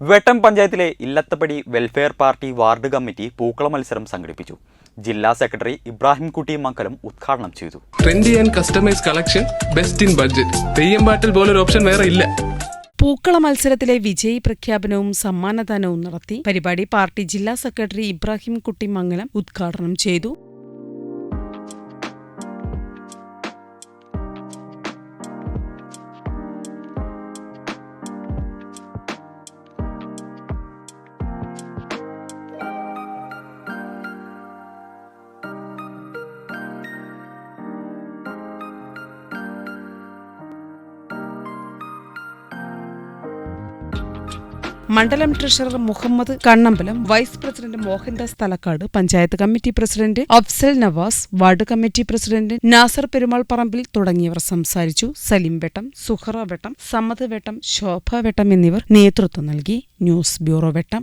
Vettom പഞ്ചായത്തിലെ Illathappadi welfare party ward committee പൂക്കള മത്സരം സംഘടിപ്പിച്ചു. ജില്ലാ സെക്രട്ടറി ഇബ്രാഹിം കുട്ടി മംഗലം ഉദ്ഘാടനം ചെയ്തു. Trendy and customise collection best in budget Theyyam പാട്ടിൽ പോലൊരു ഓപ്ഷൻ വേറെ ഇല്ല. പൂക്കള മത്സരത്തിലെ വിജയി പ്രഖ്യാപനവും സമ്മാനദാനവും നടത്തി പരിപാടി പാർട്ടി ജില്ലാ സെക്രട്ടറി ഇബ്രാഹിം കുട്ടി മംഗലം ഉദ്ഘാടനം ചെയ്തു. മണ്ഡലം treasurer Muhammad Kannambalam vice president Mohandas Thalakkad panchayat committee president Afsal Navas ward committee president Nasar Perumal Parambil തുടങ്ങിയവർ സംസാരിച്ചു. സലിം വെട്ടം സുഹറ വെട്ടം സമ്മത് വെട്ടം ശോഭ വെട്ടം എന്നിവർ നേതൃത്വം നൽകി. News bureau Vettam.